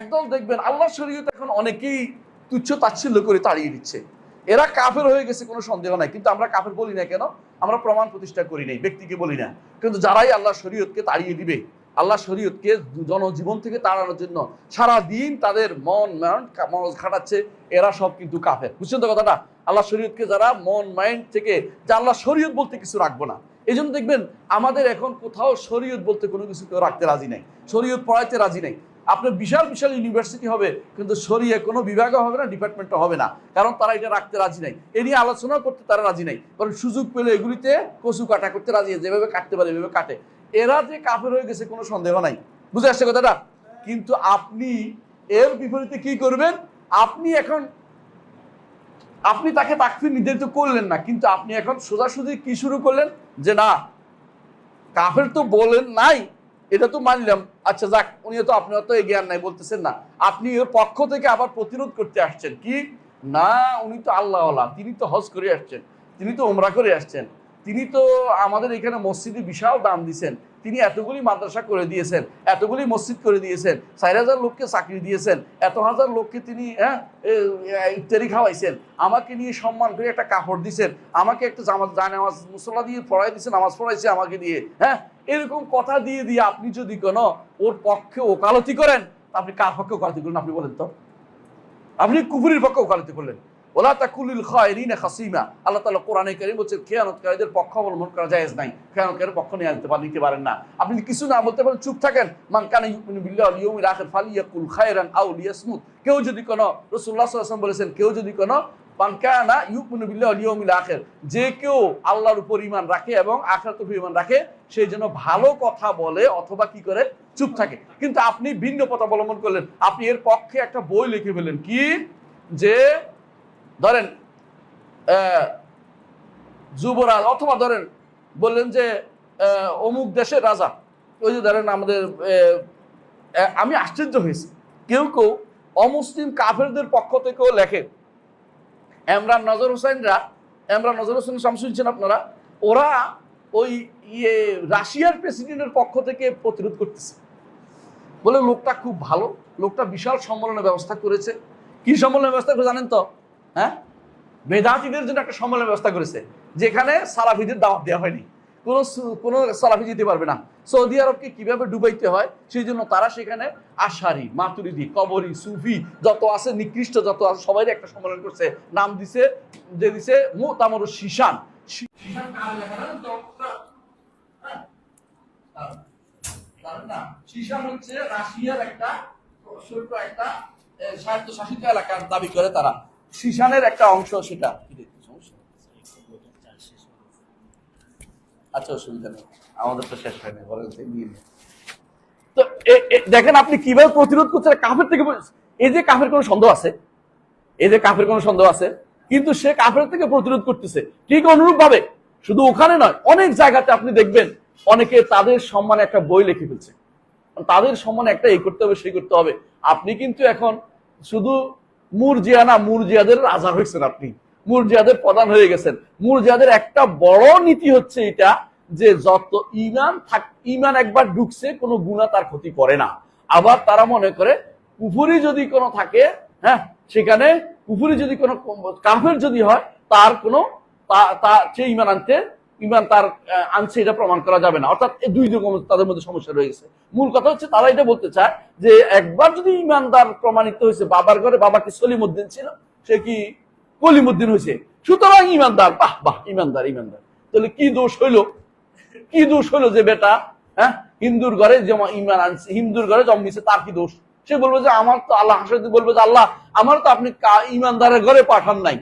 একদল দেখবেন আল্লাহ শরীয়ত এখন অনেকেই তুচ্ছ তাচ্ছিল্য করে তাড়িয়ে দিচ্ছে। এরা কাফের হয়ে গেছে, কোনো সন্দেহ নাই। কিন্তু আমরা কাফের বলি না কেন? আমরা প্রমাণ প্রতিষ্ঠা করি নাই, ব্যক্তিকে বলি না। কিন্তু যারাই আল্লাহ শরীয়তকে তাড়িয়ে দিবে আল্লাহ শরীয়তকে জনজীবন থেকে তাড়ানোর জন্য সারা দিন তাদের মন মন মন খাটাচ্ছে, এরা সব কিন্তু কাফের। বুঝছেন তো কথাটা? আল্লাহ শরীয়তকে যারা মন মাইন্ড থেকে, যে আল্লাহ শরীয়ত বলতে কিছু রাখব না। এই দেখবেন, আমাদের এখন কোথাও শরীয়ত বলতে কোনো কিছু কেউ রাখতে রাজি নাই। শরীয়ত পড়াইতে রাজি নাই। আপনার বিশাল বিশাল ইউনিভার্সিটি হবে, কিন্তু সরিয়ে কোনো বিভাগও হবে না ডিপার্টমেন্টও হবে না। কারণ তারা এটা রাখতে রাজি নাই। এ নিয়ে আলোচনা করতে তারা রাজি নাই। কারণ সুযোগ পেলে এগুলিতে কচু কাটা করতে রাজি যেভাবে কাটতে পারে, এভাবে কাটে। এরা যে কাফের হয়ে গেছে, কোনো সন্দেহ নাই। বুঝে আসছে কথাটা? কিন্তু আপনি এর বিপরীতে কি করবেন? আপনি এখন, আপনি তাকে তাকফির নির্ধারিত করলেন না, কিন্তু আপনি এখন সোজাসুজি কি শুরু করলেন? যে না, কাফের তো বলেন নাই এটা তো মানলাম। আচ্ছা যাক উনি তো আপনার তো এই জ্ঞান নাই, বলতেছেন না। আপনি ওর পক্ষ থেকে আবার প্রতিরোধ করতে আসছেন, কি? না, উনি তো আল্লাহ তিনি তো হজ করে আসছেন, তিনি তো ওমরা করে আসছেন। তিনি তো আমাদের এখানে মসজিদে বিশাল দাম দিছেন। তিনি এতগুলি মাদ্রাসা করে দিয়েছেন, এতগুলি মসজিদ করে দিয়েছেন, চার হাজার লোককে চাকরি দিয়েছেন, এত হাজার লোককে তিনি হ্যাঁ ইত্যাদি খাওয়াইছেন, আমাকে নিয়ে সম্মান করে একটা কাপড় দিছেন, আমাকে একটা জামাজ জানামাজ মুসল্লা দিয়ে পড়াই দিয়েছেন নামাজ পড়াইছে আমাকে দিয়ে হ্যাঁ? এরকম কথা দিয়ে দিয়ে আপনি যদি কোনো ওর পক্ষে ওকালতি করেন আপনি কার পক্ষে ওকালতি করলেন আপনি বলেন তো? আপনি কুফুরির পক্ষে ওকালতি করলেন। ওলা খাসিমা। আল্লাহ কোরআনে খেয়ানতকারীদের পক্ষ অবলম্বন করা নাই। পক্ষ নিয়ে নিতে পারেন না। আপনি কিছু না বলতে চুপ থাকেন। কানা আখির কেউ যদি কোনো বলেছেন, কেউ যদি কোনো আখির, যে কেউ আল্লাহর উপর ঈমান রাখে এবং আখিরাতের উপর ঈমান রাখে সেই জন্য ভালো কথা বলে অথবা কি করে, চুপ থাকে। কিন্তু আপনি ভিন্ন পথ অবলম্বন করলেন। আপনি এর পক্ষে একটা বই লিখে ফেলেন কি? যে ধরেন যুবরাজ, অথবা ধরেন বললেন যে অমুক দেশের রাজা। ওই যে ধরেন আমাদের আমি আশ্চর্য হয়েছি। কেউ কেউ অমুসলিম কাফেরদের পক্ষ থেকেও লেখে এমরান নজর হোসেনরা এমরান নজর হোসেন নাম শুনছেন আপনারা? ওরা ওই ইয়ে রাশিয়ার প্রেসিডেন্টের পক্ষ থেকে প্রতিরোধ করতেছে। বলে, লোকটা খুব ভালো, লোকটা বিশাল সম্মেলনের ব্যবস্থা করেছে। কি সম্মেলনের ব্যবস্থা করে জানেন তো? হ্যাঁ? বেদাতিদের জন্য একটা সম্মেলনের ব্যবস্থা করেছে, যেখানে সালাফিদের দাওয়াত দেওয়া হয়নি। কোনো কোনো সালাফি যেতে পারবে না। সৌদি আরবকে কীভাবে ডুবাইতে হয়, সেই জন্য তারা সেখানে আশারি, মাতুরিদি, কবরি, সুফি যত আছে, নিকৃষ্ট যত আছে সবাই একটা সম্মেলন করছে। নাম দিছে যে দিছে মুতামর শিশান। শিশান? হ্যাঁ? রাশিয়ার একটা একটা স্বায়ত্তশাসিত এলাকার দাবি করে তারা। শিশানের একটা অংশ সেটা। আচ্ছা অসুবিধা নেই। আমাদের তো শেষ হয়নি বলেন নিয়ে। তো দেখেন আপনি কীভাবে প্রতিরোধ করছেন কাফের থেকে এই যে কাফের কোনো সন্দেহ আছে, এই যে কাফের কোনো সন্দেহ আছে, কিন্তু সে কাফের থেকে প্রতিরোধ করতেছে। ঠিক অনুরূপ ভাবে শুধু ওখানে নয়, অনেক জায়গাতে আপনি দেখবেন, অনেকে তাদের সম্মানে একটা বই লিখে ফেলছে। তাদের সম্মানে একটা এই করতে হবে সেই করতে হবে। আপনি কিন্তু এখন শুধু মুরজিয়া না মুরজিয়াদের রাজা হয়েছেন আপনি। মুরজিয়াদের প্রধান হয়ে গেছেন। মুরজিয়াদের একটা বড় নীতি হচ্ছে এটা যে যত ইমান থাক, ইমান একবার ঢুকছে, কোনো গুণা তার ক্ষতি করে না। আবার তারা মনে করে, কুফুরি যদি কোনো থাকে হ্যাঁ সেখানে কুফুরি যদি কোনো কাফের যদি হয়, তার কোনো, তা- তা- সে ইমান আনতে ইমান তার আনছে এটা প্রমাণ করা যাবে না। অর্থাৎ এই দুই রকম তাদের মধ্যে সমস্যা রয়েছে মূল কথা হচ্ছে তারা এটা বলতে চায় যে একবার যদি ইমানদার প্রমাণিত হয়েছে, বাবার ঘরে বাবাকে সলিমুদ্দিন ছিল? সে কি কলিমুদ্দিন হয়েছে? সুতরাং ইমানদার, বাহ বাহ, ইমানদার ইমানদার। তাহলে কি দোষ হইল? কি দোষ হইল যে বেটা হ্যাঁ? হিন্দুর ঘরে যেমন ইমান আনছে, হিন্দুর ঘরে জন্মিছে তার কি দোষ? সে বলবে যে আমার তো আল্লাহ হাসে বলবে যে, আল্লাহ, আমার তো আপনি কা- ইমানদারের ঘরে পাঠান নাই।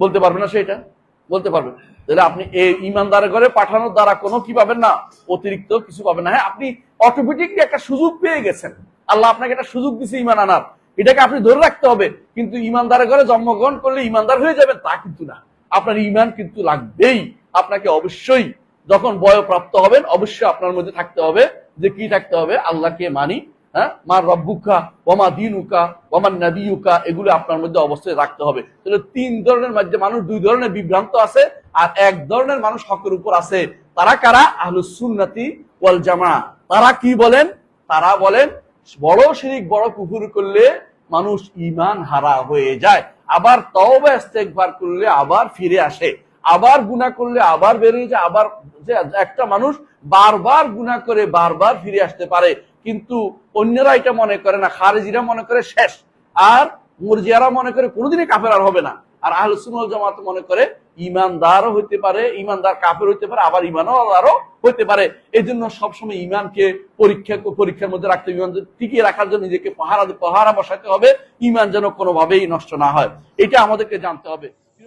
বলতে পারবে না সেটা বলতে পারবে তাহলে আপনি এই ইমানদারের ঘরে পাঠানোর দ্বারা কোনো কি পাবেন না? অতিরিক্ত কিছু পাবেন না। হ্যাঁ আপনি অটোমেটিকলি একটা সুযোগ পেয়ে গেছেন। আল্লাহ আপনাকে একটা সুযোগ দিছে ইমান আনার। এটাকে আপনি ধরে রাখতে হবে। কিন্তু ইমানদারের ঘরে জন্মগ্রহণ করলে ইমানদার হয়ে যাবেন, তা কিন্তু না। আপনার ইমান কিন্তু লাগবেই। আপনাকে অবশ্যই যখন বয়প্রাপ্ত হবেন, অবশ্যই আপনার মধ্যে থাকতে হবে যে কি থাকতে হবে? আল্লাহকে মানি হ্যাঁ? মার রব্বুকা ওমা দিনুকা ওমান নাবিউকা এগুলো আপনার মধ্যে অবশ্যই রাখতে হবে। তাহলে তিন ধরনের মধ্যে মানুষ, দুই ধরনের বিভ্রান্ত আছে, আর এক ধরনের মানুষ হকের উপর আছে। তারা কারা? সুন্নাতি ওয়াল জামা তারা কি বলেন? তারা বলেন, বড় শিরিক, বড় কুকুর করলে মানুষ ইমান হারা হয়ে যায়। আবার ইস্তেগফার করলে আবার ফিরে আসে। আবার গুনাহ করলে আবার বেরিয়ে যায় আবার একটা মানুষ বারবার গুনাহ করে বারবার ফিরে আসতে পারে। কিন্তু অন্যরা এটা মনে করে না, খারেজিরা মনে করে শেষ। আর মুরজিয়ারা মনে করে কোনোদিনই কাফের আর হবে না। আর আহলে জামাত মনে করে ইমানদারও হইতে পারে ইমানদার কাফের হইতে পারে, আবার ইমানদারও হইতে পারে। এই জন্য সবসময় ইমানকে পরীক্ষা পরীক্ষার মধ্যে রাখতে ইমান টিকিয়ে রাখার জন্য নিজেকে পাহারা পাহারা বসাতে হবে। ইমান যেন কোনোভাবেই নষ্ট না হয়। এটা আমাদেরকে জানতে হবে।